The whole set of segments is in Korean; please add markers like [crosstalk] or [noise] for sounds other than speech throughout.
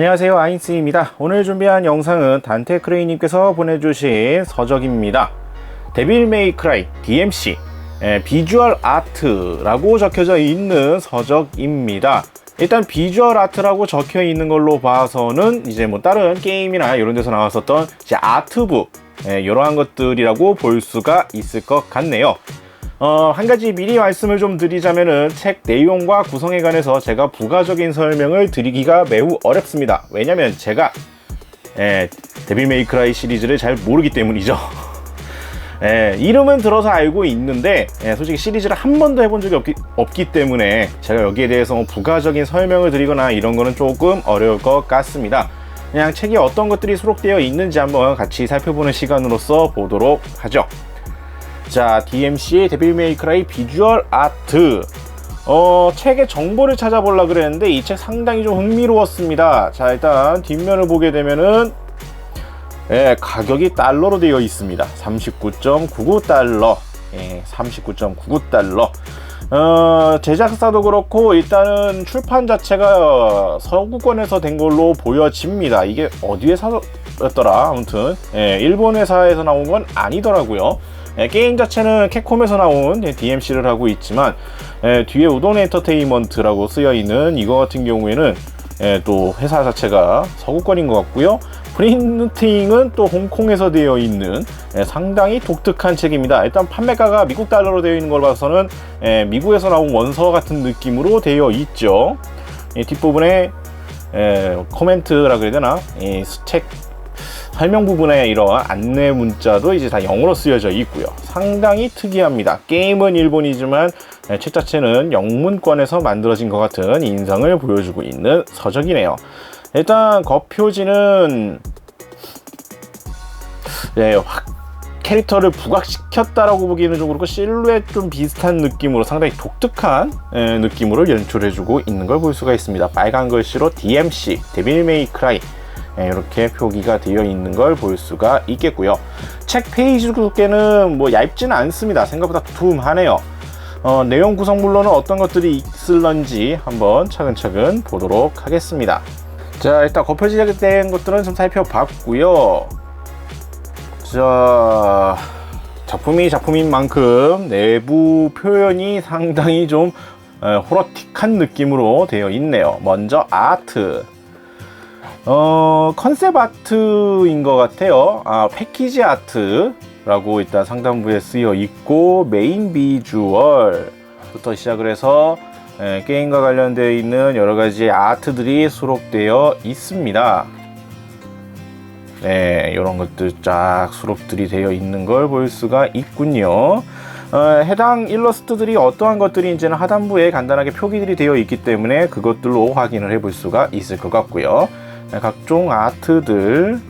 안녕하세요. 아인스입니다. 오늘 준비한 영상은 단테 크레이님께서 보내주신 서적입니다. 데빌 메이 크라이 DMC 예, 비주얼 아트라고 적혀져 있는 서적입니다. 일단 비주얼 아트라고 적혀 있는 걸로 봐서는 이제 뭐 다른 게임이나 이런 데서 나왔었던 이제 아트북 예, 이러한 것들이라고 볼 수가 있을 것 같네요 어, 한 가지 미리 말씀을 좀 드리자면은 책 내용과 구성에 관해서 제가 부가적인 설명을 드리기가 매우 어렵습니다. 왜냐면 제가 예, 데빌 메이크라이 시리즈를 잘 모르기 때문이죠. [laughs] 예, 이름은 들어서 알고 있는데 예, 솔직히 시리즈를 한 번도 해본 적이 없기, 없기 때문에 제가 여기에 대해서 뭐 부가적인 설명을 드리거나 이런 거는 조금 어려울 것 같습니다. 그냥 책에 어떤 것들이 수록되어 있는지 한번 같이 살펴보는 시간으로서 보도록 하죠. 자, DMC의 데빌 메이크라이 비주얼 아트. 어, 책의 정보를 찾아보려 그랬는데 이 책 상당히 좀 흥미로웠습니다. 자, 일단 뒷면을 보게 되면은 예, 가격이 달러로 되어 있습니다. 39.99달러. 예, 39.99달러. 어, 제작사도 그렇고 일단은 출판 자체가 서구권에서 된 걸로 보여집니다. 이게 어디 회사였더라? 아무튼 예, 일본 회사에서 나온 건 아니더라고요. 예, 게임 자체는 캡콤에서 나온 DMC를 하고 있지만 예, 뒤에 우돈 엔터테인먼트라고 쓰여 있는 이거 같은 경우에는 예, 또 회사 자체가 서구권인 것 같고요. 프린팅은 또 홍콩에서 되어 있는 예, 상당히 독특한 책입니다. 일단 판매가가 미국 달러로 되어 있는 걸 봐서는 예, 미국에서 나온 원서 같은 느낌으로 되어 있죠. 예, 뒷부분에 예, 코멘트라 그래야 되나? 이책 설명 부분에 이러한 안내 문자도 이제 다 영어로 쓰여져 있고요. 상당히 특이합니다. 게임은 일본이지만 책 자체는 영문권에서 만들어진 것 같은 인상을 보여주고 있는 서적이네요. 일단 겉표지는 네, 확 캐릭터를 부각시켰다라고 보기에는 좀 그렇고 실루엣 좀 비슷한 느낌으로 상당히 독특한 에, 느낌으로 연출해주고 있는 걸 볼 수가 있습니다. 빨간 글씨로 DMC 데빌 메이 크라이 이렇게 표기가 되어 있는 걸 볼 수가 있겠고요. 책 페이지 두께는 뭐 얇지는 않습니다. 생각보다 두툼하네요. 어, 내용 구성물로는 어떤 것들이 있을런지 한번 차근차근 보도록 하겠습니다. 자, 일단 겉표지된 것들은 좀 살펴봤고요. 자, 작품이 작품인 만큼 내부 표현이 상당히 좀 호러틱한 느낌으로 되어 있네요. 먼저 아트. 어, 컨셉 아트인 것 같아요. 아, 패키지 아트라고 일단 상단부에 쓰여 있고, 메인 비주얼부터 시작을 해서 예, 게임과 관련되어 있는 여러 가지 아트들이 수록되어 있습니다. 네, 이런 것들 쫙 수록들이 되어 있는 걸 볼 수가 있군요. 어, 해당 일러스트들이 어떠한 것들인지는 하단부에 간단하게 표기들이 되어 있기 때문에 그것들로 확인을 해볼 수가 있을 것 같고요. 네, 각종 아트들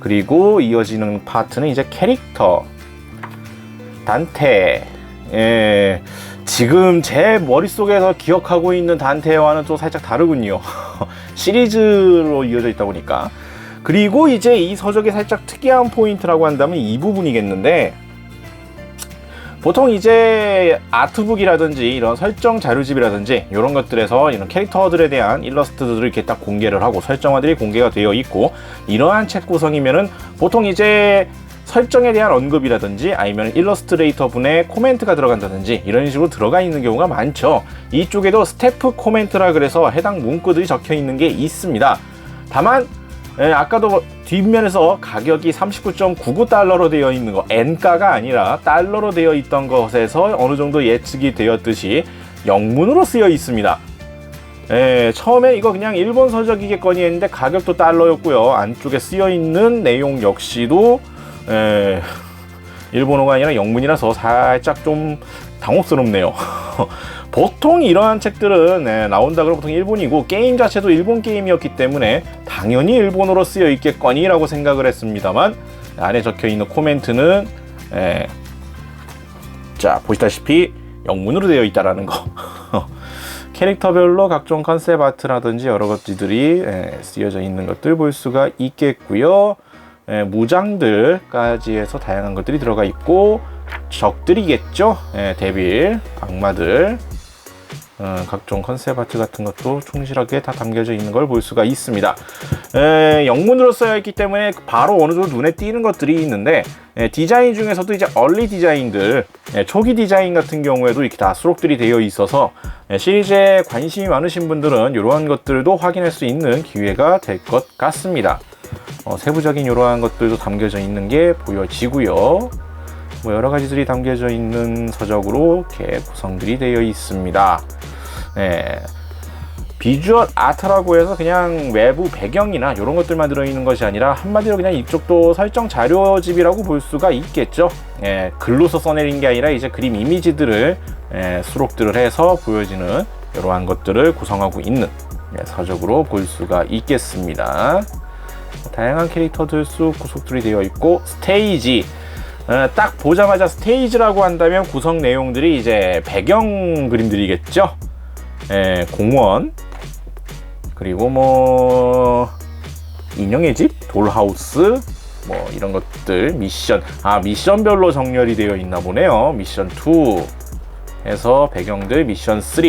그리고 이어지는 파트는 이제 캐릭터. 단테. 예, 지금 제 머릿속에서 기억하고 있는 단테와는 좀 살짝 다르군요. [laughs] 시리즈로 이어져 있다 보니까. 그리고 이제 이 서적이 살짝 특이한 포인트라고 한다면 이 부분이겠는데 보통 이제 아트북이라든지 이런 설정 자료집이라든지 이런 것들에서 이런 캐릭터들에 대한 일러스트들을 이렇게 딱 공개를 하고 설정화들이 공개가 되어 있고 이러한 책 구성이면은 보통 이제 설정에 대한 언급이라든지 아니면 일러스트레이터 분의 코멘트가 들어간다든지 이런 식으로 들어가 있는 경우가 많죠. 이쪽에도 스태프 코멘트라 그래서 해당 문구들이 적혀 있는 게 있습니다. 다만 예, 아까도 뒷면에서 가격이 39.99달러로 되어 있는 거 N가가 아니라 달러로 되어 있던 것에서 어느 정도 예측이 되었듯이 영문으로 쓰여 있습니다. 예, 처음에 이거 그냥 일본 서적이겠거니 했는데 가격도 달러였고요. 안쪽에 쓰여 있는 내용 역시도 예, 일본어가 아니라 영문이라서 살짝 좀 당혹스럽네요. [laughs] 보통 이러한 책들은 네, 나온다 그러면 보통 일본이고 게임 자체도 일본 게임이었기 때문에 당연히 일본어로 쓰여 있겠거니 라고 생각을 했습니다만 안에 적혀 있는 코멘트는 예, 자 보시다시피 영문으로 되어 있다라는 거. [laughs] 캐릭터별로 각종 컨셉 아트라든지 여러 것들이 예, 쓰여져 있는 것들 볼 수가 있겠고요. 예, 무장들까지 해서 다양한 것들이 들어가 있고 적들이겠죠. 예, 데빌, 악마들 어, 각종 컨셉 아트 같은 것도 충실하게 다 담겨져 있는 걸 볼 수가 있습니다. 에, 영문으로 쓰여 있기 때문에 바로 어느 정도 눈에 띄는 것들이 있는데 에, 디자인 중에서도 이제 얼리 디자인들, 에, 초기 디자인 같은 경우에도 이렇게 다 수록들이 되어 있어서 에, 시리즈에 관심이 많으신 분들은 이러한 것들도 확인할 수 있는 기회가 될 것 같습니다. 어, 세부적인 이러한 것들도 담겨져 있는 게 보여지고요. 뭐 여러 가지들이 담겨져 있는 서적으로 이렇게 구성들이 되어 있습니다. 네. 비주얼 아트라고 해서 그냥 외부 배경이나 이런 것들만 들어있는 것이 아니라 한마디로 그냥 이쪽도 설정 자료집이라고 볼 수가 있겠죠. 예, 글로서 써내린 게 아니라 이제 그림 이미지들을 예, 수록들을 해서 보여지는 이러한 것들을 구성하고 있는 예, 서적으로 볼 수가 있겠습니다. 다양한 캐릭터들 쑥 구속들이 되어 있고 스테이지 어, 딱 보자마자 스테이지라고 한다면 구성 내용들이 이제 배경 그림들이겠죠. 예, 공원 그리고 뭐 인형의 집, 돌하우스 뭐 이런 것들 미션 아 미션별로 정렬이 되어 있나 보네요. 미션 2 해서 배경들 미션 3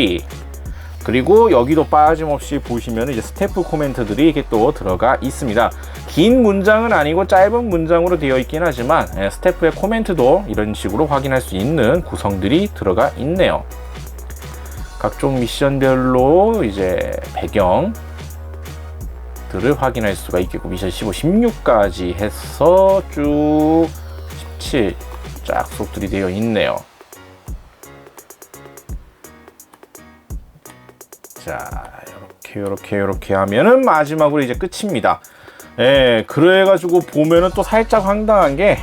그리고 여기도 빠짐없이 보시면 이제 스태프 코멘트들이 이게 또 들어가 있습니다. 긴 문장은 아니고 짧은 문장으로 되어 있긴 하지만 예, 스태프의 코멘트도 이런 식으로 확인할 수 있는 구성들이 들어가 있네요. 각종 미션별로 이제 배경 들을 확인할 수가 있겠고 미션 15, 16까지 해서 쭉 17쫙 수록들이 되어 있네요. 자, 이렇게 이렇게 이렇게 하면은 마지막으로 이제 끝입니다. 예, 그래가지고 보면은 또 살짝 황당한 게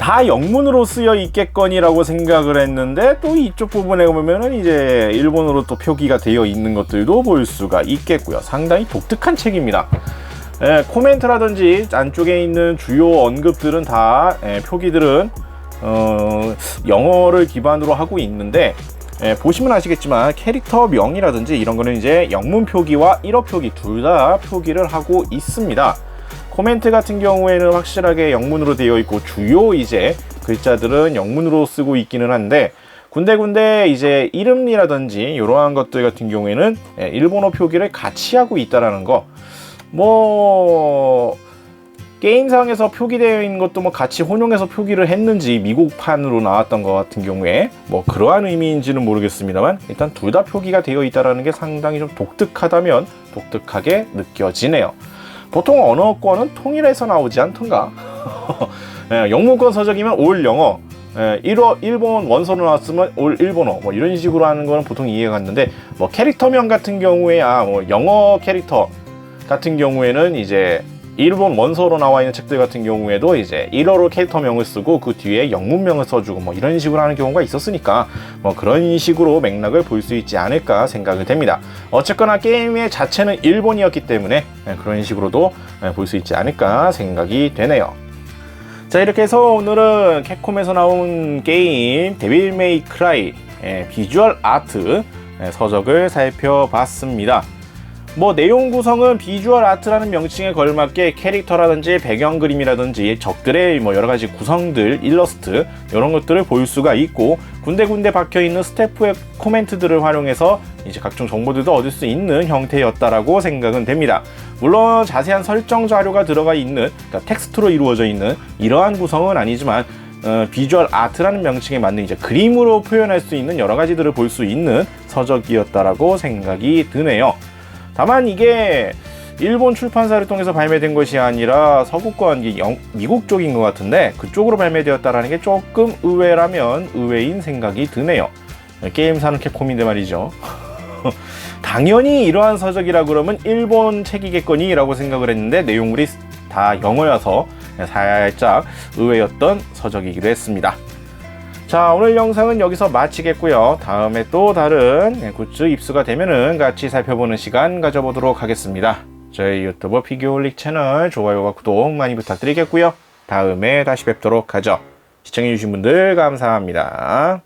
다 영문으로 쓰여 있겠거니라고 생각을 했는데 또 이쪽 부분에 보면은 이제 일본어로 또 표기가 되어 있는 것들도 볼 수가 있겠고요. 상당히 독특한 책입니다. 예, 코멘트라든지 안쪽에 있는 주요 언급들은 다 예, 표기들은 어, 영어를 기반으로 하고 있는데 예, 보시면 아시겠지만 캐릭터 명이라든지 이런 거는 이제 영문 표기와 일어 표기 둘 다 표기를 하고 있습니다. 코멘트 같은 경우에는 확실하게 영문으로 되어 있고 주요 이제 글자들은 영문으로 쓰고 있기는 한데 군데군데 이제 이름이라든지 이러한 것들 같은 경우에는 예, 일본어 표기를 같이 하고 있다라는 거. 뭐 게임상에서 표기되어 있는 것도 뭐 같이 혼용해서 표기를 했는지 미국판으로 나왔던 것 같은 경우에 뭐 그러한 의미인지는 모르겠습니다만 일단 둘 다 표기가 되어 있다라는 게 상당히 좀 독특하다면 독특하게 느껴지네요. 보통 언어권은 통일해서 나오지 않던가. [laughs] 예, 영문권 서적이면 올 영어, 예, 일어, 일본 원서로 나왔으면 올 일본어, 뭐 이런 식으로 하는 거는 보통 이해가 갔는데, 뭐 캐릭터명 같은 경우에, 아, 뭐 영어 캐릭터 같은 경우에는 이제 일본 원서로 나와 있는 책들 같은 경우에도 이제 일어로 캐릭터명을 쓰고 그 뒤에 영문명을 써주고 뭐 이런 식으로 하는 경우가 있었으니까 뭐 그런 식으로 맥락을 볼 수 있지 않을까 생각이 됩니다. 어쨌거나 게임의 자체는 일본이었기 때문에 네, 그런 식으로도 네, 볼수 있지 않을까 생각이 되네요. 자 이렇게 해서 오늘은 캡콤에서 나온 게임 데빌 메이 크라이 예, 비주얼 아트 예, 서적을 살펴봤습니다. 뭐 내용 구성은 비주얼 아트라는 명칭에 걸맞게 캐릭터라든지 배경 그림이라든지 적들의 뭐 여러 가지 구성들, 일러스트 이런 것들을 볼 수가 있고 군데군데 박혀 있는 스태프의 코멘트들을 활용해서 이제 각종 정보들도 얻을 수 있는 형태였다라고 생각은 됩니다. 물론 자세한 설정 자료가 들어가 있는 그러니까 텍스트로 이루어져 있는 이러한 구성은 아니지만 어, 비주얼 아트라는 명칭에 맞는 이제 그림으로 표현할 수 있는 여러 가지들을 볼 수 있는 서적이었다라고 생각이 드네요. 다만 이게 일본 출판사를 통해서 발매된 것이 아니라 서구권 영, 미국 쪽인 것 같은데 그쪽으로 발매되었다라는 게 조금 의외라면 의외인 생각이 드네요. 게임사는 캡콤인데 말이죠. [laughs] 당연히 이러한 서적이라 그러면 일본 책이겠거니라고 생각을 했는데 내용물이 다 영어여서 살짝 의외였던 서적이기도 했습니다. 자 오늘 영상은 여기서 마치겠고요. 다음에 또 다른 굿즈 입수가 되면은 같이 살펴보는 시간 가져보도록 하겠습니다. 저희 유튜브 피규어올릭 채널 좋아요와 구독 많이 부탁드리겠고요. 다음에 다시 뵙도록 하죠. 시청해주신 분들 감사합니다